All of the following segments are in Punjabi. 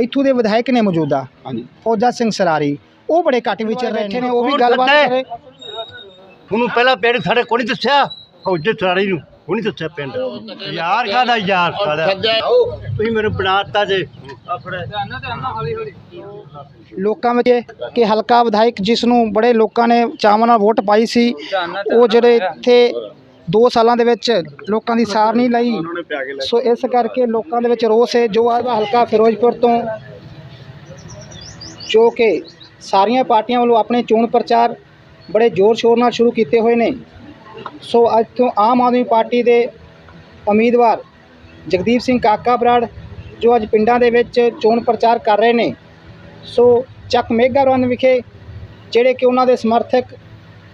ਇੱਥੋਂ ਦੇ ਵਿਧਾਇਕ ਨੇ ਮੌਜੂਦਾ। ਹਾਂਜੀ। ਫੌਜਾ ਸਿੰਘ ਸਰਾਰੀ ਉਹ ਬੜੇ ਘੱਟ ਵਿਚਰ ਰਹੇ ਨੇ ਉਹ ਵੀ ਗੱਲਬਾਤ ਕਰੇ। ਉਹਨੂੰ ਪਹਿਲਾਂ ਪਿੰਡ ਸਾਡੇ ਕੋਈ ਨਹੀਂ ਦੱਸਿਆ ਫੌਜੀ ਸਰਾਰੀ ਨੂੰ ਕੋਈ ਨਹੀਂ ਦੱਸਿਆ ਪਿੰਡ। ਯਾਰ ਕਾਹਦਾ ਯਾਰ ਸਾਡਾ? ਤੁਸੀਂ ਮੈਨੂੰ ਬਣਾਤਾ ਜੇ। ਆਪਣੇ। ਲੋਕਾਂ ਵਿੱਚ ਕਿ ਹਲਕਾ ਵਿਧਾਇਕ ਜਿਸ ਨੂੰ ਬੜੇ ਲੋਕਾਂ ਨੇ ਚਾਵਾਂ ਨਾਲ ਵੋਟ ਪਾਈ ਸੀ ਉਹ ਜਿਹੜੇ ਇੱਥੇ 2 ਸਾਲਾਂ ਦੇ ਵਿੱਚ ਲੋਕਾਂ ਦੀ ਸਾਰ ਨਹੀਂ ਲਈ। ਸੋ ਇਸ ਕਰਕੇ ਲੋਕਾਂ ਦੇ ਵਿੱਚ ਰੋਸ ਹੈ। ਜੋ ਅੱਜ ਹਲਕਾ ਫਿਰੋਜ਼ਪੁਰ ਤੋਂ ਜੋ ਕਿ ਸਾਰੀਆਂ ਪਾਰਟੀਆਂ ਵੱਲੋਂ ਆਪਣੇ ਚੋਣ ਪ੍ਰਚਾਰ ਬੜੇ ਜ਼ੋਰ ਸ਼ੋਰ ਨਾਲ ਸ਼ੁਰੂ ਕੀਤੇ ਹੋਏ ਨੇ। ਸੋ ਅੱਜ ਤੋਂ ਆਮ ਆਦਮੀ ਪਾਰਟੀ ਦੇ ਉਮੀਦਵਾਰ ਜਗਦੀਪ ਸਿੰਘ ਕਾਕਾ ਬਰਾੜ ਜੋ ਅੱਜ ਪਿੰਡਾਂ ਦੇ ਵਿੱਚ ਚੋਣ ਪ੍ਰਚਾਰ ਕਰ ਰਹੇ ਨੇ। ਸੋ ਚੱਕ ਮੇਘਾਰਵਨ ਵਿਖੇ ਜਿਹੜੇ ਕਿ ਉਹਨਾਂ ਦੇ ਸਮਰਥਕ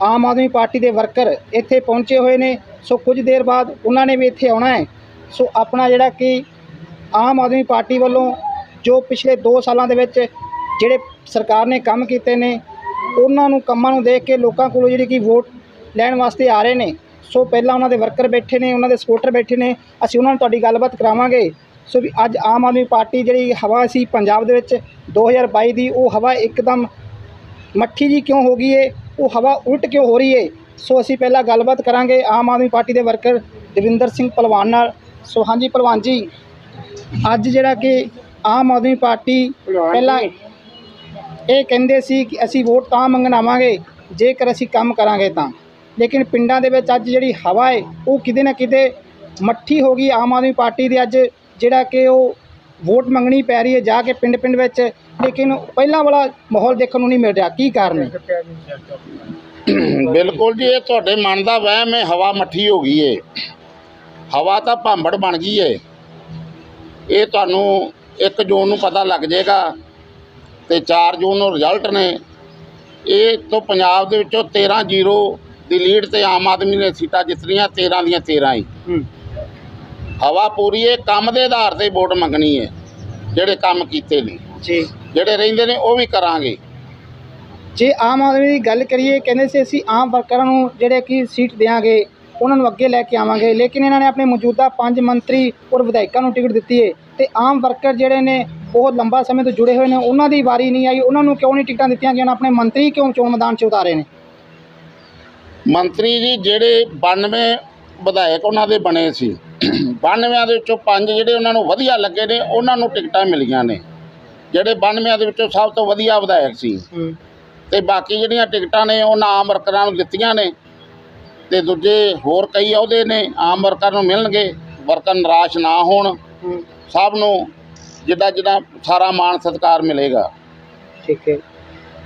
ਆਮ ਆਦਮੀ ਪਾਰਟੀ ਦੇ ਵਰਕਰ ਇੱਥੇ ਪਹੁੰਚੇ ਹੋਏ ਨੇ। ਸੋ ਕੁਝ ਦੇਰ ਬਾਅਦ ਉਹਨਾਂ ਨੇ ਵੀ ਇੱਥੇ ਆਉਣਾ ਹੈ। ਸੋ ਆਪਣਾ ਜਿਹੜਾ ਕਿ ਆਮ ਆਦਮੀ ਪਾਰਟੀ ਵੱਲੋਂ ਜੋ ਪਿਛਲੇ 2 ਸਾਲਾਂ ਦੇ ਵਿੱਚ ਜਿਹੜੇ ਸਰਕਾਰ ਨੇ ਕੰਮ ਕੀਤੇ ਨੇ, ਉਹਨਾਂ ਨੂੰ ਕੰਮਾਂ ਨੂੰ ਦੇਖ ਕੇ ਲੋਕਾਂ ਕੋਲੋਂ ਜਿਹੜੀ ਕਿ ਵੋਟ ਲੈਣ ਵਾਸਤੇ ਆ ਰਹੇ ਨੇ। ਸੋ ਪਹਿਲਾਂ ਉਹਨਾਂ ਦੇ ਵਰਕਰ ਬੈਠੇ ਨੇ, ਉਹਨਾਂ ਦੇ ਸਪੋਰਟਰ ਬੈਠੇ ਨੇ, ਅਸੀਂ ਉਹਨਾਂ ਨੂੰ ਤੁਹਾਡੀ ਗੱਲਬਾਤ ਕਰਾਵਾਂਗੇ। ਸੋ ਵੀ ਅੱਜ ਆਮ ਆਦਮੀ ਪਾਰਟੀ ਜਿਹੜੀ ਹਵਾ ਸੀ ਪੰਜਾਬ ਦੇ ਵਿੱਚ 2022 ਦੀ, ਉਹ ਹਵਾ ਇੱਕਦਮ ਮੱਠੀ ਜੀ ਕਿਉਂ ਹੋ ਗਈ ਏ? ਉਹ ਹਵਾ ਉਲਟ ਕਿਉਂ ਹੋ ਰਹੀ ਏ? ਸੋ ਅਸੀਂ ਪਹਿਲਾਂ ਗੱਲਬਾਤ ਕਰਾਂਗੇ ਆਮ ਆਦਮੀ ਪਾਰਟੀ ਦੇ ਵਰਕਰ ਦਵਿੰਦਰ ਸਿੰਘ ਪਹਿਲਵਾਨ ਨਾਲ। ਸੋ ਹਾਂਜੀ ਪਹਿਲਵਾਨ ਜੀ ਅੱਜ ਜਿਹੜਾ ਕਿ ਆਮ ਆਦਮੀ ਪਾਰਟੀ ਪਹਿਲਾਂ ਇਹ ਕਹਿੰਦੇ ਸੀ ਕਿ ਅਸੀਂ ਵੋਟ ਤਾਂ ਮੰਗਣ ਆਵਾਂਗੇ ਜੇਕਰ ਅਸੀਂ ਕੰਮ ਕਰਾਂਗੇ ਤਾਂ। ਲੇਕਿਨ ਪਿੰਡਾਂ ਦੇ ਵਿੱਚ ਅੱਜ ਜਿਹੜੀ ਹਵਾ ਹੈ ਉਹ ਕਿਤੇ ਨਾ ਕਿਤੇ ਮੱਠੀ ਹੋ ਗਈ ਆਮ ਆਦਮੀ ਪਾਰਟੀ ਦੇ ਅੱਜ ਜਿਹੜਾ ਕਿ ਉਹ ਵੋਟ ਮੰਗਣੀ ਪੈ ਰਹੀ ਹੈ ਜਾ ਕੇ ਪਿੰਡ ਪਿੰਡ ਵਿੱਚ। ਲੇਕਿਨ ਪਹਿਲਾਂ ਵਾਲਾ ਮਾਹੌਲ ਦੇਖਣ ਨੂੰ ਨਹੀਂ ਮਿਲ ਰਿਹਾ। ਕੀ ਕਾਰਨ ਹੈ? ਬਿਲਕੁਲ ਜੀ ਇਹ ਤੁਹਾਡੇ ਮਨ ਦਾ ਵਹਿਮ ਹੈ ਹਵਾ ਮੱਠੀ ਹੋ ਗਈ ਏ। ਹਵਾ ਤਾਂ ਭਾਂਬੜ ਬਣ ਗਈ ਏ। ਇਹ ਤੁਹਾਨੂੰ 1 ਜੂਨ ਨੂੰ ਪਤਾ ਲੱਗ ਜਾਏਗਾ ਤੇ 4 ਜੂਨ ਨੂੰ ਰਿਜ਼ਲਟ ਨੇ। ਇਹ ਤੋਂ ਪੰਜਾਬ ਦੇ ਵਿੱਚੋਂ 13 ਜ਼ੀਰੋ ਦੀ ਲੀਡ ਤੇ ਆਮ ਆਦਮੀ ਨੇ ਸੀਟਾਂ ਜਿੱਤਣੀਆਂ 13 ਦੀਆਂ 13 ਹੀ। ਹੂੰ। ਹਵਾ ਪੂਰੀ ਏ ਕੰਮ ਦੇ ਆਧਾਰ ਤੇ ਵੋਟ ਮੰਗਣੀ ਏ ਜਿਹੜੇ ਕੰਮ ਕੀਤੇ ਨੇ। ਜੀ। ਜਿਹੜੇ ਰਹਿੰਦੇ ਨੇ ਉਹ ਵੀ ਕਰਾਂਗੇ। ਜੇ ਆਮ ਆਦਮੀ ਦੀ ਗੱਲ ਕਰੀਏ ਕਹਿੰਦੇ ਸੀ ਅਸੀਂ ਆਮ ਵਰਕਰਾਂ ਨੂੰ ਜਿਹੜੇ ਕਿ ਸੀਟ ਦੇਵਾਂਗੇ ਉਹਨਾਂ ਨੂੰ ਅੱਗੇ ਲੈ ਕੇ ਆਵਾਂਗੇ ਲੇਕਿਨ ਇਹਨਾਂ ਨੇ ਆਪਣੇ ਮੌਜੂਦਾ ਪੰਜ ਮੰਤਰੀ ਔਰ ਵਿਧਾਇਕਾਂ ਨੂੰ ਟਿਕਟ ਦਿੱਤੀ ਹੈ ਤੇ ਆਮ ਵਰਕਰ ਜਿਹੜੇ ਨੇ ਬਹੁਤ ਲੰਬਾ ਸਮੇਂ ਤੋਂ ਜੁੜੇ ਹੋਏ ਨੇ ਉਹਨਾਂ ਦੀ ਵਾਰੀ ਨਹੀਂ ਆਈ ਉਹਨਾਂ ਨੂੰ ਕਿਉਂ ਨਹੀਂ ਟਿਕਟਾਂ ਦਿੱਤੀਆਂ ਗਈਆਂ ਆਪਣੇ ਮੰਤਰੀ ਕਿਉਂ ਚੋਣ ਮੈਦਾਨ 'ਚ ਉਤਾਰੇ ਨੇ? ਮੰਤਰੀ ਜੀ ਜਿਹੜੇ 92 ਵਿਧਾਇਕ ਉਹਨਾਂ ਦੇ ਬਣੇ ਸੀ 92 ਦੇ ਵਿੱਚੋਂ ਪੰਜ ਜਿਹੜੇ ਉਹਨਾਂ ਨੂੰ ਵਧੀਆ ਲੱਗੇ ਨੇ ਉਹਨਾਂ ਨੂੰ ਟਿਕਟਾਂ ਮਿਲੀਆਂ ਨੇ ਜਿਹੜੇ 92 ਦੇ ਵਿੱਚੋਂ ਸਭ ਤੋਂ ਵਧੀਆ ਵਿਧਾਇਕ ਸੀ। ਤੇ ਬਾਕੀ ਜਿਹੜੀਆਂ ਟਿਕਟਾਂ ਨੇ ਉਹਨਾਂ ਆਮ ਵਰਕਰਾਂ ਨੂੰ ਦਿੱਤੀਆਂ ਨੇ। ਤੇ ਦੂਜੇ ਹੋਰ ਕਈ ਅਹੁਦੇ ਨੇ ਆਮ ਵਰਕਰ ਨੂੰ ਮਿਲਣਗੇ। ਵਰਕਰ ਨਿਰਾਸ਼ ਨਾ ਹੋਣ। ਸਭ ਨੂੰ ਜਿੱਦਾਂ ਜਿੱਦਾਂ ਸਾਰਾ ਮਾਣ ਸਤਿਕਾਰ ਮਿਲੇਗਾ। ਠੀਕ ਹੈ।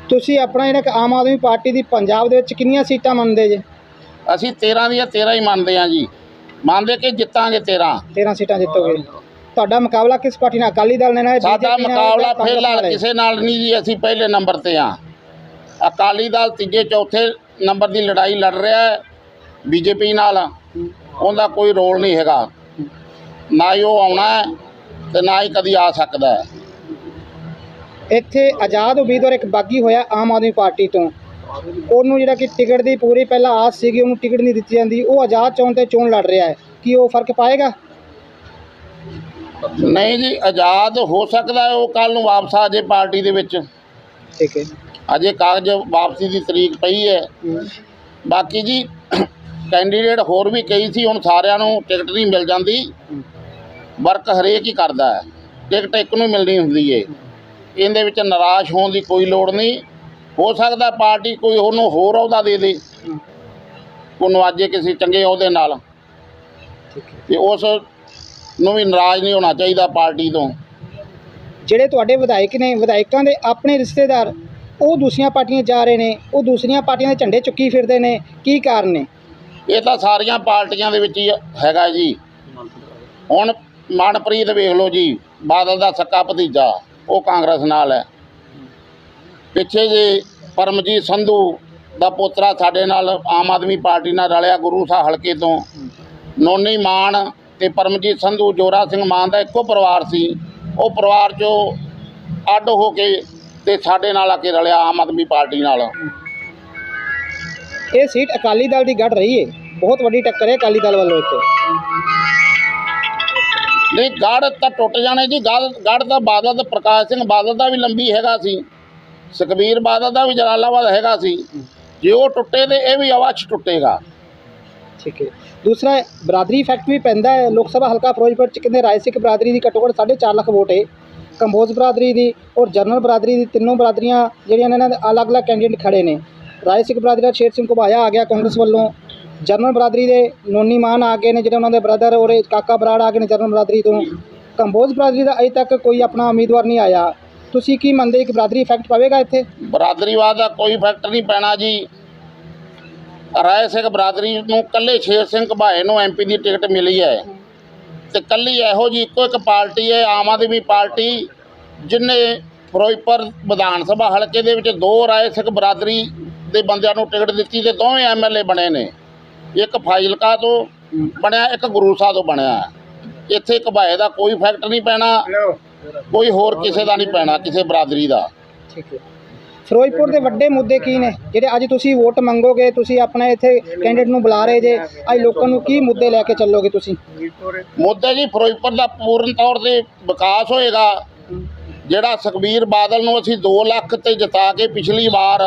ਤੁਸੀਂ ਆਪਣਾ ਜਿਹੜਾ ਆਮ ਆਦਮੀ ਪਾਰਟੀ ਦੀ ਪੰਜਾਬ ਦੇ ਵਿੱਚ ਕਿੰਨੀਆਂ ਸੀਟਾਂ ਮੰਨਦੇ ਜੇ? ਅਸੀਂ 13 ਦੀਆਂ 13 ਹੀ ਮੰਨਦੇ ਹਾਂ ਜੀ। ਮੰਨਦੇ ਕਿ ਜਿੱਤਾਂਗੇ 13 13 ਸੀਟਾਂ ਜਿੱਤੋਗੇ। ਤੁਹਾਡਾ ਮੁਕਾਬਲਾ ਕਿਸ ਪਾਰਟੀ ਨਾਲ? ਅਕਾਲੀ ਦਲ ਨੇ ਨਾ ਸਾਡਾ ਮੁਕਾਬਲਾ ਫਿਲਹਾਲ ਨਾਲ? ਕਿਸੇ ਨਾਲ ਨਹੀਂ ਜੀ ਅਸੀਂ ਪਹਿਲੇ ਨੰਬਰ ਤੇ ਆ ਅਕਾਲੀ ਦਲ ਤੀਜੇ ਚੌਥੇ ਨੰਬਰ ਦੀ ਲੜਾਈ ਲੜ ਰਿਹਾ ਹੈ ਬੀਜੇਪੀ ਨਾਲ। ਉਹਦਾ ਕੋਈ ਰੋਲ ਨਹੀਂ ਹੈਗਾ। ਨਾ ਹੀ ਉਹ ਆਉਣਾ ਹੈ ਤੇ ਨਾ ਹੀ ਕਦੀ ਆ ਸਕਦਾ ਹੈ। ਇੱਥੇ ਆਜ਼ਾਦ ਉਮੀਦਵਾਰ ਇੱਕ ਬਾਗੀ ਹੋਇਆ ਆਮ ਆਦਮੀ ਪਾਰਟੀ ਤੋਂ। ਉਹਨੂੰ ਜਿਹੜਾ ਕਿ ਟਿਕਟ ਦੀ ਪੂਰੀ ਪਹਿਲਾਂ ਆਸ ਸੀਗੀ ਉਹਨੂੰ ਟਿਕਟ ਨਹੀਂ ਦਿੱਤੀ ਜਾਂਦੀ। ਉਹ ਆਜ਼ਾਦ ਚੋਣ ਤੇ ਚੋਣ ਲੜ ਰਿਹਾ ਹੈ। ਕੀ ਉਹ ਫ਼ਰਕ ਪਾਏਗਾ? ਨਹੀਂ ਜੀ ਆਜ਼ਾਦ ਹੋ ਸਕਦਾ ਉਹ ਕੱਲ ਨੂੰ ਵਾਪਸ ਆ ਜੇ ਪਾਰਟੀ ਦੇ ਵਿੱਚ। ਠੀਕ ਹੈ। ਅਜੇ ਕਾਗਜ਼ ਵਾਪਸੀ ਦੀ ਤਰੀਕ ਪਈ ਹੈ। ਬਾਕੀ ਜੀ, ਕੈਂਡੀਡੇਟ ਹੋਰ ਵੀ ਕਈ ਸੀ, ਹੁਣ ਸਾਰਿਆਂ ਨੂੰ ਟਿਕਟ ਨਹੀਂ ਮਿਲ ਜਾਂਦੀ। ਵਰਕ ਹਰੇਕ ਹੀ ਕਰਦਾ ਹੈ। ਟਿਕਟ ਇੱਕ ਨੂੰ ਮਿਲਣੀ ਹੁੰਦੀ ਏ। ਇਹਦੇ ਵਿੱਚ ਨਿਰਾਸ਼ ਹੋਣ ਦੀ ਕੋਈ ਲੋੜ ਨਹੀਂ। ਹੋ ਸਕਦਾ ਪਾਰਟੀ ਕੋਈ ਉਹਨੂੰ ਹੋਰ ਅਹੁਦਾ ਦੇ ਦੇ। ਉਹ ਨਵਾਜੇ ਕਿਸੇ ਚੰਗੇ ਅਹੁਦੇ ਨਾਲ। ਤੇ ਉਸ ਨੂੰ ਵੀ ਨਾਰਾਜ਼ ਨਹੀਂ ਹੋਣਾ ਚਾਹੀਦਾ ਪਾਰਟੀ ਤੋਂ। ਜਿਹੜੇ ਤੁਹਾਡੇ ਵਿਧਾਇਕ ਨੇ, ਵਿਧਾਇਕਾਂ ਦੇ ਆਪਣੇ ਰਿਸ਼ਤੇਦਾਰ ਉਹ ਦੂਸਰੀਆਂ ਪਾਰਟੀਆਂ ਜਾ ਰਹੇ ਨੇ, ਉਹ ਦੂਸਰੀਆਂ ਪਾਰਟੀਆਂ ਦੇ ਝੰਡੇ ਚੁੱਕੀ ਫਿਰਦੇ ਨੇ, ਕੀ ਕਾਰਨ ਨੇ? ਇਹ ਤਾਂ ਸਾਰੀਆਂ ਪਾਰਟੀਆਂ ਦੇ ਵਿੱਚ ਹੀ ਹੈਗਾ ਜੀ। ਹੁਣ ਮਨਪ੍ਰੀਤ ਵੇਖ ਲਓ ਜੀ, ਬਾਦਲ ਦਾ ਸੱਕਾ ਭਤੀਜਾ, ਉਹ ਕਾਂਗਰਸ ਨਾਲ ਹੈ। ਪਿੱਛੇ ਜੇ ਪਰਮਜੀਤ ਸੰਧੂ ਦਾ ਪੋਤਰਾ ਸਾਡੇ ਨਾਲ ਆਮ ਆਦਮੀ ਪਾਰਟੀ ਨਾਲ ਰਲਿਆ ਗੁਰੂ ਸਾਹਿਬ ਹਲਕੇ ਤੋਂ, ਨੋਨੀ ਮਾਨ ਤੇ ਪਰਮਜੀਤ ਸੰਧੂ, ਜੋਰਾ ਸਿੰਘ ਮਾਨ ਦਾ ਇੱਕੋ ਪਰਿਵਾਰ ਸੀ। ਉਹ ਪਰਿਵਾਰ ਚੋਂ ਅੱਡ ਹੋ ਕੇ ਤੇ ਸਾਡੇ ਨਾਲ ਆ ਕੇ ਰਲਿਆ ਆਮ ਆਦਮੀ ਪਾਰਟੀ ਨਾਲ। ਇਹ ਸੀਟ ਅਕਾਲੀ ਦਲ ਦੀ ਗੜ ਰਹੀ ਹੈ ਬਹੁਤ ਵੱਡੀ ਟੱਕਰ ਹੈ ਅਕਾਲੀ ਦਲ ਵੱਲੋਂ ਇੱਥੇ। ਨਹੀਂ ਗੜ ਤਾਂ ਟੁੱਟ ਜਾਣੇ ਜੀ। ਗੜ ਤਾਂ ਬਾਦਲ ਦਾ ਪ੍ਰਕਾਸ਼ ਸਿੰਘ ਬਾਦਲ ਦਾ ਵੀ ਲੰਬੀ ਹੈਗਾ ਸੀ। ਸੁਖਬੀਰ ਬਾਦਲ ਦਾ ਵੀ ਜਲਾਲਾਬਾਦ ਹੈਗਾ ਸੀ। ਜੇ ਉਹ ਟੁੱਟੇ ਤੇ ਇਹ ਵੀ ਅਵਸ਼ ਟੁੱਟੇਗਾ। ਠੀਕ ਹੈ ਦੂਸਰਾ ਬਰਾਦਰੀ ਫੈਕਟ ਵੀ ਪੈਂਦਾ ਹੈ ਲੋਕ ਸਭਾ ਹਲਕਾ ਫਿਰੋਜ਼ਪੁਰ ਚ ਕਹਿੰਦੇ ਰਾਏ ਸਿੱਖ ਬਰਾਦਰੀ ਦੀ ਘੱਟੋ ਘੱਟ 4.5 ਲੱਖ ਵੋਟ ਹੈ ਕੰਬੋਜ ਬਰਾਦਰੀ ਦੀ ਔਰ ਜਨਰਲ ਬਰਾਦਰੀ ਦੀ ਤਿੰਨੋਂ ਬਰਾਦਰੀਆਂ ਜਿਹੜੀਆਂ ਨੇ ਇਹਨਾਂ ਦੇ ਅਲੱਗ-ਅਲੱਗ ਕੈਂਡੀਡੇਟ ਖੜੇ ਨੇ। ਰਾਏ ਸਿੱਖ ਬਰਾਦਰੀ ਦਾ ਸ਼ੇਰ ਸਿੰਘ ਘੁਬਾਇਆ ਆ ਗਿਆ ਕਾਂਗਰਸ ਵੱਲੋਂ। ਜਨਰਲ ਬਰਾਦਰੀ ਦੇ ਨੋਨੀ ਮਾਨ ਆ ਗਏ ਨੇ ਜਿਹੜੇ ਉਹਨਾਂ ਦੇ ਬ੍ਰਦਰ ਔਰ ਕਾਕਾ ਬਰਾੜ ਆ ਗਏ ਨੇ ਜਨਰਲ ਬਰਾਦਰੀ ਤੋਂ। ਕੰਬੋਜ ਬਰਾਦਰੀ ਦਾ ਅਜੇ ਤੱਕ ਕੋਈ ਆਪਣਾ ਉਮੀਦਵਾਰ ਨਹੀਂ ਆਇਆ। ਤੁਸੀਂ ਕੀ ਮੰਨਦੇ ਕਿ ਬਰਾਦਰੀ ਇਫੈਕਟ ਪਵੇਗਾ ਇੱਥੇ? ਬਰਾਦਰੀਵਾਦ ਦਾ ਕੋਈ ਇਫੈਕਟ ਨਹੀਂ ਪੈਣਾ ਜੀ। ਰਾਏ ਸਿੰਘ ਬਰਾਦਰੀ ਨੂੰ ਕੱਲੇ ਸ਼ੇਰ ਸਿੰਘ ਘੁਬਾਏ ਨੂੰ ਐਮਪੀ ਦੀ ਟਿਕਟ ਮਿਲੀ ਹੈ। ਤੇ ਕੱਲੀ ਇਹੋ ਜੀ ਇੱਕੋ ਇੱਕ ਪਾਰਟੀ ਹੈ ਆਮ ਆਦਮੀ ਪਾਰਟੀ ਜਿਨੇ ਫਿਰੋਜ਼ਪੁਰ ਵਿਧਾਨ ਸਭਾ ਹਲਕੇ ਦੇ ਵਿੱਚ ਦੋ ਰਾਏ ਸਿੰਘ ਬਰਾਦਰੀ ਦੇ ਬੰਦਿਆਂ ਨੂੰ ਟਿਕਟ ਦਿੱਤੀ ਤੇ ਦੋਵੇਂ ਐਮਐਲਏ ਬਣੇ ਨੇ। ਇੱਕ ਫਾਜ਼ਿਲਕਾ ਤੋਂ ਬਣਿਆ ਇੱਕ ਗੁਰੂਸਾ ਤੋਂ ਬਣਿਆ। ਇੱਥੇ ਘਬਾਏ ਦਾ ਕੋਈ ਫੈਕਟ ਨਹੀਂ ਪੈਣਾ ਕੋਈ ਹੋਰ ਕਿਸੇ ਦਾ ਨਹੀਂ ਪੈਣਾ ਕਿਸੇ ਬਰਾਦਰੀ ਦਾ। ਠੀਕ ਹੈ। ਫਿਰੋਜ਼ਪੁਰ ਦੇ ਵੱਡੇ ਮੁੱਦੇ ਕੀ ਨੇ? ਜਿਹੜੇ ਅੱਜ ਤੁਸੀਂ ਵੋਟ ਮੰਗੋਗੇ ਤੁਸੀਂ ਆਪਣਾ ਇੱਥੇ ਕੈਂਡੀਡੇਟ ਨੂੰ ਬੁਲਾ ਰਹੇ ਜੇ ਅੱਜ ਲੋਕਾਂ ਨੂੰ ਕੀ ਮੁੱਦੇ ਲੈ ਕੇ ਚੱਲੋਗੇ ਤੁਸੀਂ? ਮੁੱਦਾ ਜੀ ਫਿਰੋਜ਼ਪੁਰ ਦਾ ਪੂਰਨ ਤੌਰ ਤੇ ਵਿਕਾਸ ਹੋਏਗਾ। ਜਿਹੜਾ ਸੁਖਬੀਰ ਬਾਦਲ ਨੂੰ ਅਸੀਂ 2 ਲੱਖ ਤੇ ਜਿਤਾ ਕੇ ਪਿਛਲੀ ਵਾਰ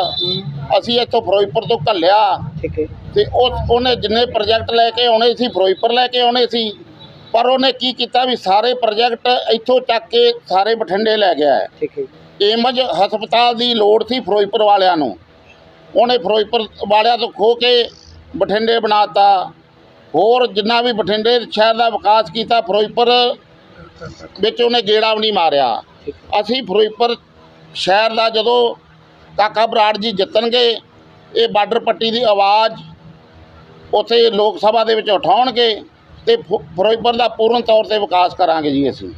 ਅਸੀਂ ਇੱਥੋਂ ਫਿਰੋਜ਼ਪੁਰ ਤੋਂ ਘੱਲਿਆ। ਠੀਕ ਹੈ। ਤੇ ਉਹ ਉਹਨੇ ਜਿੰਨੇ ਪ੍ਰੋਜੈਕਟ ਲੈ ਕੇ ਆਉਣੇ ਸੀ ਫਿਰੋਜ਼ਪੁਰ ਲੈ ਕੇ ਆਉਣੇ ਸੀ ਪਰ ਉਹਨੇ ਕੀ ਕੀਤਾ ਵੀ ਸਾਰੇ ਪ੍ਰੋਜੈਕਟ ਇੱਥੋਂ ਚੱਕ ਕੇ ਸਾਰੇ ਬਠਿੰਡੇ ਲੈ ਗਿਆ ਹੈ। ਠੀਕ ਹੈ। ਏਮਜ ਹਸਪਤਾਲ ਦੀ ਲੋੜ ਸੀ ਫਿਰੋਜ਼ਪੁਰ ਵਾਲਿਆਂ ਨੂੰ। ਉਹਨੇ ਫਿਰੋਜ਼ਪੁਰ ਵਾਲਿਆਂ ਤੋਂ ਖੋ ਕੇ ਬਠਿੰਡੇ ਬਣਾਤਾ ਹੋਰ ਜਿੰਨਾ ਵੀ ਬਠਿੰਡੇ ਸ਼ਹਿਰ ਦਾ ਵਿਕਾਸ ਕੀਤਾ, ਫਿਰੋਜ਼ਪੁਰ ਵਿੱਚ ਉਹਨੇ ਗੇੜਾ ਵੀ ਨਹੀਂ ਮਾਰਿਆ। ਅਸੀਂ ਫਿਰੋਜ਼ਪੁਰ ਸ਼ਹਿਰ ਦਾ ਜਦੋਂ ਕਾਕਾ ਬਰਾੜ ਜੀ ਜਿੱਤਣਗੇ, ਇਹ ਬਾਰਡਰ ਪੱਟੀ ਦੀ ਆਵਾਜ਼ ਉੱਥੇ ਲੋਕ ਸਭਾ ਦੇ ਵਿੱਚ ਉਠਾਉਣਗੇ ਤੇ ਫਿ- ਫਿਰੋਜ਼ਪੁਰ ਦਾ ਪੂਰਨ ਤੌਰ ਤੇ ਵਿਕਾਸ ਕਰਾਂਗੇ ਜੀ ਅਸੀਂ।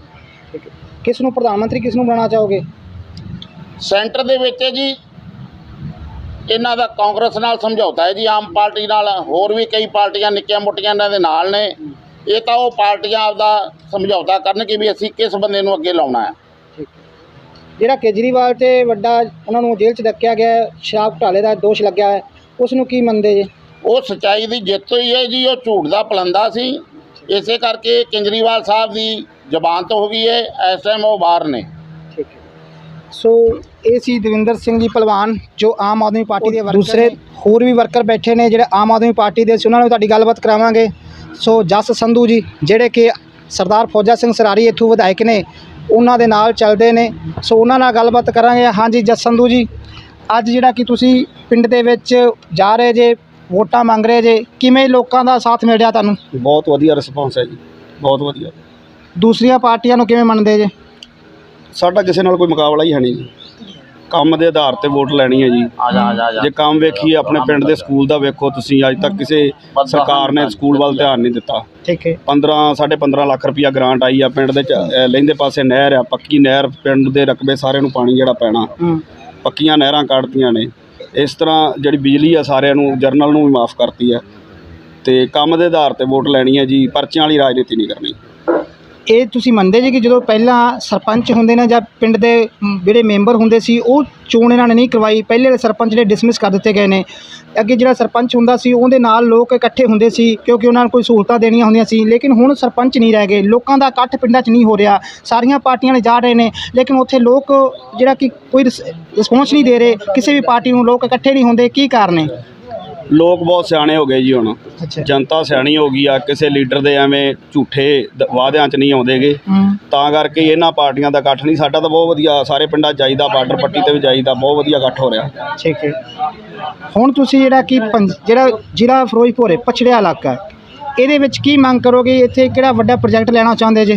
ਠੀਕ ਕਿਸ ਨੂੰ, ਪ੍ਰਧਾਨ ਮੰਤਰੀ ਕਿਸ ਨੂੰ ਬਣਾਉਣਾ ਚਾਹੋਗੇ? ਸੈਂਟਰ ਦੇ ਵਿੱਚ ਹੈ ਜੀ। ਇਹਨਾਂ ਦਾ ਕਾਂਗਰਸ ਨਾਲ ਸਮਝੌਤਾ ਹੈ ਜੀ ਆਮ ਪਾਰਟੀ ਨਾਲ। ਹੋਰ ਵੀ ਕਈ ਪਾਰਟੀਆਂ ਨਿੱਕੀਆਂ ਮੋਟੀਆਂ ਇਹਨਾਂ ਦੇ ਨਾਲ ਨੇ। ਇਹ ਤਾਂ ਉਹ ਪਾਰਟੀਆਂ ਆਪਦਾ ਸਮਝੌਤਾ ਕਰਨਗੇ ਵੀ ਅਸੀਂ ਕਿਸ ਬੰਦੇ ਨੂੰ ਅੱਗੇ ਲਾਉਣਾ ਹੈ। ਜਿਹੜਾ ਕੇਜਰੀਵਾਲ ਤੇ ਵੱਡਾ ਉਹਨਾਂ ਨੂੰ ਜੇਲ੍ਹ 'ਚ ਡੱਕਿਆ ਗਿਆ ਸ਼ਰਾਬ ਘੁਟਾਲੇ ਦਾ ਦੋਸ਼ ਲੱਗਿਆ ਹੈ ਉਸ ਨੂੰ ਕੀ ਮੰਨਦੇ ਜੇ? ਉਹ ਸਚਾਈ ਦੀ ਜਿੱਤ ਹੋਈ ਹੈ ਜੀ ਉਹ ਝੂਠ ਦਾ ਪਲੰਦਾ ਸੀ। ਇਸੇ ਕਰਕੇ ਕੇਜਰੀਵਾਲ ਸਾਹਿਬ ਦੀ ਜ਼ਬਾਨਤ ਹੋ ਗਈ ਹੈ ਇਸ ਟਾਈਮ ਉਹ ਬਾਹਰ ਨੇ। ਸੋ ਇਹ ਸੀ ਦਵਿੰਦਰ ਸਿੰਘ ਜੀ ਪਹਿਲਵਾਨ ਜੋ ਆਮ ਆਦਮੀ ਪਾਰਟੀ ਦੇ ਦੂਸਰੇ ਹੋਰ ਵੀ ਵਰਕਰ ਬੈਠੇ ਨੇ ਜਿਹੜੇ ਆਮ ਆਦਮੀ ਪਾਰਟੀ ਦੇ ਸੀ ਉਹਨਾਂ ਨਾਲ ਤੁਹਾਡੀ ਗੱਲਬਾਤ ਕਰਾਵਾਂਗੇ। ਸੋ ਜਸ ਸੰਧੂ ਜੀ ਜਿਹੜੇ ਕਿ ਸਰਦਾਰ ਫੌਜਾ ਸਿੰਘ ਸਰਾਰੀ ਇੱਥੋਂ ਵਿਧਾਇਕ ਨੇ ਉਹਨਾਂ ਦੇ ਨਾਲ ਚੱਲਦੇ ਨੇ। ਸੋ ਉਹਨਾਂ ਨਾਲ ਗੱਲਬਾਤ ਕਰਾਂਗੇ। ਹਾਂਜੀ ਜਸ ਸੰਧੂ ਜੀ ਅੱਜ ਜਿਹੜਾ ਕਿ ਤੁਸੀਂ ਪਿੰਡ ਦੇ ਵਿੱਚ ਜਾ ਰਹੇ ਜੇ ਵੋਟਾਂ ਮੰਗ ਰਹੇ ਜੇ ਕਿਵੇਂ ਲੋਕਾਂ ਦਾ ਸਾਥ ਮਿਲ ਰਿਹਾ ਤੁਹਾਨੂੰ? ਬਹੁਤ ਵਧੀਆ ਰਿਸਪਾਂਸ ਹੈ ਜੀ। ਬਹੁਤ ਵਧੀਆ। ਦੂਸਰੀਆਂ ਪਾਰਟੀਆਂ ਨੂੰ ਕਿਵੇਂ ਮੰਨਦੇ ਜੇ? ਸਾਡਾ ਕਿਸੇ ਨਾਲ ਕੋਈ ਮੁਕਾਬਲਾ ਹੀ ਹੈ ਨਹੀਂ ਜੀ। ਕੰਮ ਦੇ ਆਧਾਰ ਤੇ ਵੋਟ ਲੈਣੀ ਹੈ ਜੀ। ਜੇ ਕੰਮ ਵੇਖੀਏ ਆਪਣੇ ਪਿੰਡ ਦੇ ਸਕੂਲ ਦਾ ਵੇਖੋ ਤੁਸੀਂ ਅੱਜ ਤੱਕ ਕਿਸੇ ਸਰਕਾਰ ਨੇ ਸਕੂਲ ਵੱਲ ਧਿਆਨ ਨਹੀਂ ਦਿੱਤਾ। ਠੀਕ ਹੈ। 15 15.5 ਲੱਖ ਰੁਪਇਆ ਗ੍ਰਾਂਟ ਆਈ ਆ ਪਿੰਡ ਦੇ ਲਹਿੰਦੇ ਪਾਸੇ ਨਹਿਰ ਆ ਪੱਕੀ ਨਹਿਰ ਪਿੰਡ ਦੇ ਰਕਬੇ ਸਾਰਿਆਂ ਨੂੰ ਪਾਣੀ ਜਿਹੜਾ ਪੈਣਾ। ਪੱਕੀਆਂ ਨਹਿਰਾਂ ਕੱਢਤੀਆਂ ਨੇ। ਇਸ ਤਰ੍ਹਾਂ ਜਿਹੜੀ ਬਿਜਲੀ ਆ ਸਾਰਿਆਂ ਨੂੰ ਜਰਨਲ ਨੂੰ ਵੀ ਮਾਫ ਕਰਤੀ ਹੈ ਤੇ ਕੰਮ ਦੇ ਆਧਾਰ ਤੇ ਵੋਟ ਲੈਣੀ ਹੈ ਜੀ ਪਰਚਿਆਂ ਵਾਲੀ ਰਾਜਨੀਤੀ ਨਹੀਂ ਕਰਨੀ। ਇਹ ਤੁਸੀਂ ਮੰਨਦੇ ਜੀ ਕਿ ਜਦੋਂ ਪਹਿਲਾਂ ਸਰਪੰਚ ਹੁੰਦੇ ਨੇ ਜਾਂ ਪਿੰਡ ਦੇ ਜਿਹੜੇ ਮੈਂਬਰ ਹੁੰਦੇ ਸੀ, ਉਹ ਚੋਣ ਇਹਨਾਂ ਨੇ ਨਹੀਂ ਕਰਵਾਈ। ਪਹਿਲੇ ਸਰਪੰਚ ਜਿਹੜੇ ਡਿਸਮਿਸ ਕਰ ਦਿੱਤੇ ਗਏ ਨੇ। ਅੱਗੇ ਜਿਹੜਾ ਸਰਪੰਚ ਹੁੰਦਾ ਸੀ, ਉਹਦੇ ਨਾਲ ਲੋਕ ਇਕੱਠੇ ਹੁੰਦੇ ਸੀ, ਕਿਉਂਕਿ ਉਹਨਾਂ ਨੂੰ ਕੋਈ ਸਹੂਲਤਾਂ ਦੇਣੀਆਂ ਹੁੰਦੀਆਂ ਸੀ। ਲੇਕਿਨ ਹੁਣ ਸਰਪੰਚ ਨਹੀਂ ਰਹਿ ਗਏ। ਲੋਕਾਂ ਦਾ ਇਕੱਠ ਪਿੰਡਾਂ 'ਚ ਨਹੀਂ ਹੋ ਰਿਹਾ। ਸਾਰੀਆਂ ਪਾਰਟੀਆਂ ਨੇ ਜਾ ਰਹੇ ਨੇ। ਲੇਕਿਨ ਉੱਥੇ ਲੋਕ ਜਿਹੜਾ ਕਿ ਕੋਈ ਰਿਸਪੌਂਸ ਨਹੀਂ ਦੇ ਰਹੇ। ਕਿਸੇ ਵੀ ਪਾਰਟੀ ਨੂੰ ਲੋਕ ਇਕੱਠੇ ਨਹੀਂ ਹੁੰਦੇ। ਕੀ ਕਾਰਨ ਹੈ? ਲੋਕ ਬਹੁਤ ਸਿਆਣੇ ਹੋ ਗਏ ਜੀ ਹੁਣ। ਅੱਛਾ। ਜਨਤਾ ਸਿਆਣੀ ਹੋ ਗਈ ਆ ਕਿਸੇ ਲੀਡਰ ਦੇ ਐਵੇਂ ਝੂਠੇ ਦ- ਵਾਅਦਿਆਂ 'ਚ ਨਹੀਂ ਆਉਂਦੇਗੇ ਹੂੰ। ਤਾਂ ਕਰਕੇ ਇਹਨਾਂ ਪਾਰਟੀਆਂ ਦਾ ਇਕੱਠ ਨਹੀਂ ਸਾਡਾ ਤਾਂ ਬਹੁਤ ਵਧੀਆ ਸਾਰੇ ਪਿੰਡਾਂ 'ਚ ਜਾਈਦਾ ਬਾਰਡਰ ਪੱਟੀ ਤੇ ਵੀ ਜਾਈਦਾ ਬਹੁਤ ਵਧੀਆ ਇਕੱਠ ਹੋ ਰਿਹਾ। ਠੀਕ ਹੈ। ਹੁਣ ਤੁਸੀਂ ਜਿਹੜਾ ਕਿ ਪੰਜ ਜਿਹੜਾ ਜ਼ਿਲ੍ਹਾ ਫਿਰੋਜ਼ਪੁਰ ਹੈ ਪਛੜਿਆ ਇਲਾਕਾ ਹੈ ਇਹਦੇ ਵਿੱਚ ਕੀ ਮੰਗ ਕਰੋਗੇ? ਇੱਥੇ ਕਿਹੜਾ ਵੱਡਾ ਪ੍ਰੋਜੈਕਟ ਲੈਣਾ ਚਾਹੁੰਦੇ ਜੇ?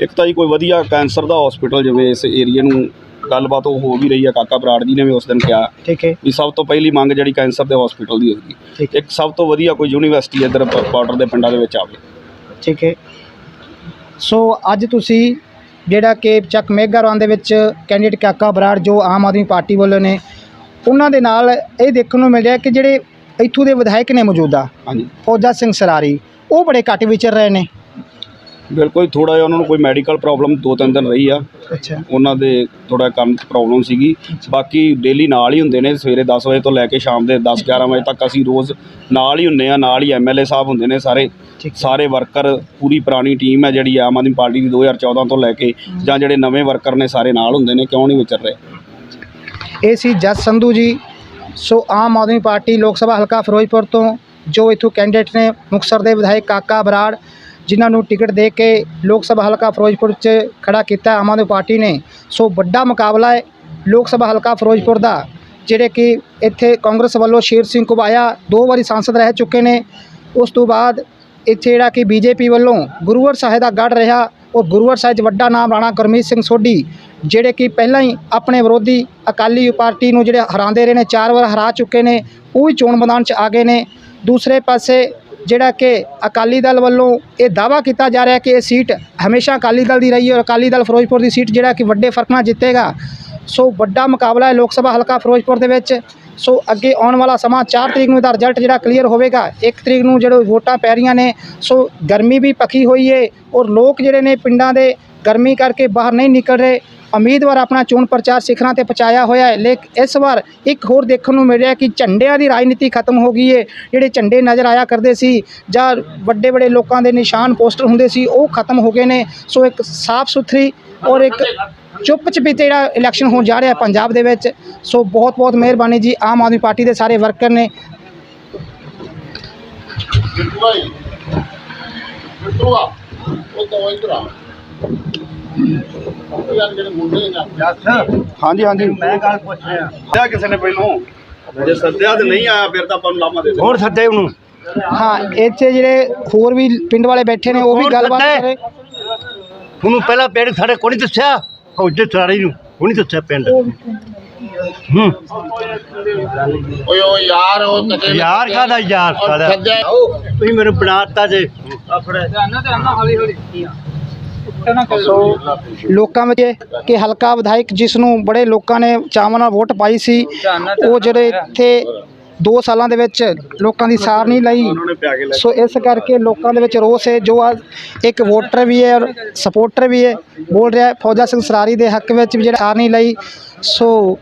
ਇੱਕ ਤਾਂ ਜੀ ਕੋਈ ਵਧੀਆ ਕੈਂਸਰ ਦਾ ਹਸਪੀਟਲ ਜਿਵੇਂ ਇਸ ਏਰੀਆ ਨੂੰ ਗੱਲਬਾਤ ਉਹ ਹੋ ਵੀ ਰਹੀ ਆ ਕਾਕਾ ਬਰਾੜ ਜੀ ਨੇ ਵੀ ਉਸ ਦਿਨ ਕਿਹਾ ਠੀਕ ਹੈ। ਵੀ ਸਭ ਤੋਂ ਪਹਿਲੀ ਮੰਗ ਜਿਹੜੀ ਕੈਂਸਰ ਦੇ ਹਸਪੀਟਲ ਦੀ ਹੋਊਗੀ ਠੀਕ ਹੈ। ਇੱਕ ਸਭ ਤੋਂ ਵਧੀਆ ਕੋਈ ਯੂਨੀਵਰਸਿਟੀ ਇੱਧਰ ਬਾਰਡਰ ਦੇ ਪਿੰਡਾਂ ਦੇ ਵਿੱਚ ਆਵੇ। ਠੀਕ ਹੈ। ਸੋ ਅੱਜ ਤੁਸੀਂ ਜਿਹੜਾ ਕਿ ਚੱਕ ਮੇਗਾਰਾਨ ਦੇ ਵਿੱਚ ਕੈਂਡੀਡੇਟ ਕਾਕਾ ਬਰਾੜ ਜੋ ਆਮ ਆਦਮੀ ਪਾਰਟੀ ਵੱਲੋਂ ਨੇ ਉਹਨਾਂ ਦੇ ਨਾਲ ਇਹ ਦੇਖਣ ਨੂੰ ਮਿਲ ਰਿਹਾ ਕਿ ਜਿਹੜੇ ਇੱਥੋਂ ਦੇ ਵਿਧਾਇਕ ਨੇ ਮੌਜੂਦਾ ਹਾਂਜੀ। ਫੌਜਾ ਸਿੰਘ ਸਰਾਰੀ ਉਹ ਬੜੇ ਘੱਟ ਵਿਚਰ ਰਹੇ ਨੇ। ਬਿਲਕੁਲ ਥੋੜਾ ਜਿਹਾ ਉਹਨਾਂ ਨੂੰ ਕੋਈ ਮੈਡੀਕਲ ਪ੍ਰੋਬਲਮ ਦੋ ਤਿੰਨ ਦਿਨ ਰਹੀ ਆ। ਅੱਛਾ। ਉਹਨਾਂ ਦੇ ਥੋੜਾ ਕੰਮ ਪ੍ਰੋਬਲਮ ਸੀਗੀ। ਬਾਕੀ ਡੇਲੀ ਨਾਲ ਹੀ ਹੁੰਦੇ ਨੇ ਸਵੇਰੇ 10 ਵਜੇ ਤੋਂ ਲੈ ਕੇ ਸ਼ਾਮ ਦੇ 10 11 ਵਜੇ ਤੱਕ ਅਸੀਂ ਰੋਜ਼ ਨਾਲ ਹੀ ਹੁੰਨੇ ਆ ਨਾਲ ਹੀ ਐਮਐਲਏ ਸਾਹਿਬ ਹੁੰਦੇ ਨੇ ਸਾਰੇ। ਸਾਰੇ ਵਰਕਰ ਪੂਰੀ ਪੁਰਾਣੀ ਟੀਮ ਹੈ ਜਿਹੜੀ ਆਮ ਆਦਮੀ ਪਾਰਟੀ ਦੀ 2014 ਤੋਂ ਲੈ ਕੇ ਜਾਂ ਜਿਹੜੇ ਨਵੇਂ ਵਰਕਰ ਨੇ ਸਾਰੇ ਨਾਲ ਹੁੰਦੇ ਨੇ ਕਿਉਂ ਨਹੀਂ ਵਿਚਰ ਰਹੇ? ਇਹ ਸੀ ਜਸ ਸੰਧੂ ਜੀ। ਸੋ ਆਮ ਆਦਮੀ ਪਾਰਟੀ ਲੋਕ ਸਭਾ ਹਲਕਾ ਫਿਰੋਜ਼ਪੁਰ ਤੋਂ ਜੋ ਇਥੋਂ ਕੈਂਡੀਡੇਟ ਨੇ ਮੁਕਤਸਰ ਦੇ ਵਿਧਾਇਕ ਕਾਕਾ ਬਰਾੜ ਜਿਨ੍ਹਾਂ ਨੂੰ ਟਿਕਟ ਦੇ ਕੇ ਲੋਕ ਸਭਾ ਹਲਕਾ ਫਿਰੋਜ਼ਪੁਰ 'ਚ ਖੜਾ ਕੀਤਾ ਆਮ ਆਦਮੀ ਪਾਰਟੀ ਨੇ। ਸੋ ਵੱਡਾ ਮੁਕਾਬਲਾ ਹੈ ਲੋਕ ਸਭਾ ਹਲਕਾ ਫਿਰੋਜ਼ਪੁਰ ਦਾ, ਜਿਹੜੇ ਕਿ ਇੱਥੇ ਕਾਂਗਰਸ ਵੱਲੋਂ ਸ਼ੇਰ ਸਿੰਘ ਘੁਬਾਇਆ ਦੋ ਵਾਰੀ ਸੰਸਦ ਰਹਿ ਚੁੱਕੇ ਨੇ। ਉਸ ਤੋਂ ਬਾਅਦ ਇੱਥੇ ਜਿਹੜਾ ਕਿ ਬੀਜੇਪੀ ਵੱਲੋਂ ਗੁਰੂਵਰ ਸਾਹਿਬ ਦਾ ਗੜ ਰਿਹਾ ਔਰ ਗੁਰੂਵਰ ਸਾਹਿਬ 'ਚ ਵੱਡਾ ਨਾਮ ਰਾਣਾ ਗੁਰਮੀਤ ਸਿੰਘ ਸੋਢੀ, ਜਿਹੜੇ ਕਿ ਪਹਿਲਾਂ ਹੀ ਆਪਣੇ ਵਿਰੋਧੀ ਅਕਾਲੀ ਪਾਰਟੀ ਨੂੰ ਜਿਹੜੇ ਹਰਾਉਂਦੇ ਰਹੇ ਨੇ, ਚਾਰ ਵਾਰ ਹਰਾ ਚੁੱਕੇ ਨੇ, ਉਹ ਵੀ ਚੋਣ ਮੈਦਾਨ 'ਚ ਆ ਗਏ ਨੇ। ਦੂਸਰੇ ਪਾਸੇ ਜਿਹੜਾ ਕਿ ਅਕਾਲੀ ਦਲ ਵੱਲੋਂ ਇਹ ਦਾਵਾ ਕੀਤਾ ਜਾ ਰਿਹਾ ਕਿ ਇਹ ਸੀਟ ਹਮੇਸ਼ਾ ਅਕਾਲੀ ਦਲ ਦੀ ਰਹੀ ਹੈ ਔਰ ਅਕਾਲੀ ਦਲ ਫਿਰੋਜ਼ਪੁਰ ਦੀ ਸੀਟ ਜਿਹੜਾ ਕਿ ਵੱਡੇ ਫ਼ਰਕ ਨਾਲ ਜਿੱਤੇਗਾ। ਸੋ ਵੱਡਾ ਮੁਕਾਬਲਾ ਹੈ ਲੋਕ ਸਭਾ ਹਲਕਾ ਫਿਰੋਜ਼ਪੁਰ ਦੇ ਵਿੱਚ। ਸੋ ਅੱਗੇ ਆਉਣ ਵਾਲਾ ਸਮਾਂ 4 ਤਰੀਕ ਨੂੰ ਇਹਦਾ ਰਿਜ਼ਲਟ ਜਿਹੜਾ ਕਲੀਅਰ ਹੋਵੇਗਾ। 1 ਤਰੀਕ ਨੂੰ ਜਿਹੜੇ ਵੋਟਾਂ ਪੈ ਰਹੀਆਂ ਨੇ, ਸੋ ਗਰਮੀ ਵੀ ਪੱਕੀ ਹੋਈ ਏ ਔਰ ਲੋਕ ਜਿਹੜੇ ਨੇ ਪਿੰਡਾਂ ਦੇ ਗਰਮੀ ਕਰਕੇ ਬਾਹਰ ਨਹੀਂ ਨਿਕਲ ਰਹੇ। ਉਮੀਦਵਾਰ ਆਪਣਾ ਚੋਣ ਪ੍ਰਚਾਰ ਸਿਖਰਾਂ ਤੇ ਪਹੁੰਚਾਇਆ ਹੋਇਆ ਹੈ। ਲੇਕਿਨ ਇਸ ਵਾਰ ਇੱਕ ਹੋਰ ਦੇਖਣ ਨੂੰ ਮਿਲ ਰਿਹਾ ਕਿ ਝੰਡਿਆਂ ਦੀ ਰਾਜਨੀਤੀ ਖਤਮ ਹੋ ਗਈ ਹੈ ਜਿਹੜੇ ਝੰਡੇ ਨਜ਼ਰ ਆਇਆ ਕਰਦੇ ਸੀ ਜਾਂ ਵੱਡੇ ਵੱਡੇ ਲੋਕਾਂ ਦੇ ਨਿਸ਼ਾਨ ਪੋਸਟਰ ਹੁੰਦੇ ਸੀ, ਉਹ ਖਤਮ ਹੋ ਗਏ ਨੇ। ਸੋ ਇੱਕ ਸਾਫ਼ ਸੁਥਰੀ ਔਰ ਇੱਕ ਚੁੱਪ ਚਪੀਤੇ ਜਿਹੜਾ ਇਲੈਕਸ਼ਨ ਹੋਣ ਜਾ ਰਿਹਾ ਪੰਜਾਬ ਦੇ ਵਿੱਚ, ਸੋ ਬਹੁਤ ਬਹੁਤ ਮਿਹਰਬਾਨੀ ਜੀ। ਆਮ ਆਦਮੀ ਪਾਰਟੀ ਦੇ ਸਾਰੇ ਵਰਕਰ ਨੇ। ਬਿੱਟੂ ਭਾਈ, ਬਿੱਟੂ ਆ, ਉਹ ਤਾਂ ਉਹ ਹਾਂਜੀ ਹਾਂਜੀ। ਮੈਂ ਗੱਲ ਪੁੱਛ ਰਿਹਾ। ਸੱਦਿਆ ਕਿਸੇ ਨੇ ਪਹਿਲੋਂ ਜੇ ਸੱਦਿਆ ਤੇ ਨਹੀਂ ਆਇਆ ਫਿਰ ਤਾਂ ਆਪਾਂ ਨੂੰ ਲਾਮਾ ਦੇ ਦੇ ਹੋਰ ਸੱਦੇ ਉਹਨੂੰ? ਹਾਂ ਇੱਥੇ ਜਿਹੜੇ ਹੋਰ ਵੀ ਪਿੰਡ ਵਾਲੇ ਬੈਠੇ ਨੇ ਉਹ ਵੀ ਗੱਲਬਾਤ। ਕਰੇ। ਉਹਨੂੰ ਪਹਿਲਾਂ ਪਿੰਡ ਸਾਡੇ ਕੋਈ ਨਹੀਂ ਦੱਸਿਆ? ਫੌਜੀ ਸਰਾਰੀ ਨੂੰ ਕੋਈ ਨਹੀਂ ਦੱਸਿਆ ਪਿੰਡ। ਹੂੰ। ਓਏ ਓ ਯਾਰ ਉਹ ਤਕੇ ਯਾਰ ਕਾਹਦਾ ਯਾਰ ਸਾਡਾ ਸੱਦਿਆ। ਤੁਸੀਂ ਮੈਨੂੰ ਬਣਾਤਾ ਜੇ। ਆਪਣੇ। ਸੋ ਲੋਕਾਂ ਵਿੱਚ ਕਿ ਹਲਕਾ ਵਿਧਾਇਕ ਜਿਸ ਨੂੰ ਬੜੇ ਲੋਕਾਂ ਨੇ ਚਾਵਾਂ ਨਾਲ ਵੋਟ ਪਾਈ ਸੀ ਉਹ ਜਿਹੜੇ ਇੱਥੇ 2 ਸਾਲਾਂ ਦੇ ਵਿੱਚ ਲੋਕਾਂ ਦੀ ਸਾਰ ਨਹੀਂ ਲਈ। ਸੋ ਇਸ ਕਰਕੇ ਲੋਕਾਂ ਦੇ ਵਿੱਚ ਰੋਸ ਹੈ ਜੋ ਅੱਜ ਇੱਕ ਵੋਟਰ ਵੀ ਹੈ ਔਰ ਸਪੋਰਟਰ ਵੀ ਹੈ। ਬੋਲ ਰਿਹਾ ਹੈ, ਫੌਜਾ ਸਿੰਘ ਸਰਾਰੀ ਦੇ ਹੱਕ ਵਿੱਚ ਵੀ ਜਿਹੜਾ ਸਾਰ ਨਹੀਂ ਲਈ। ਸੋ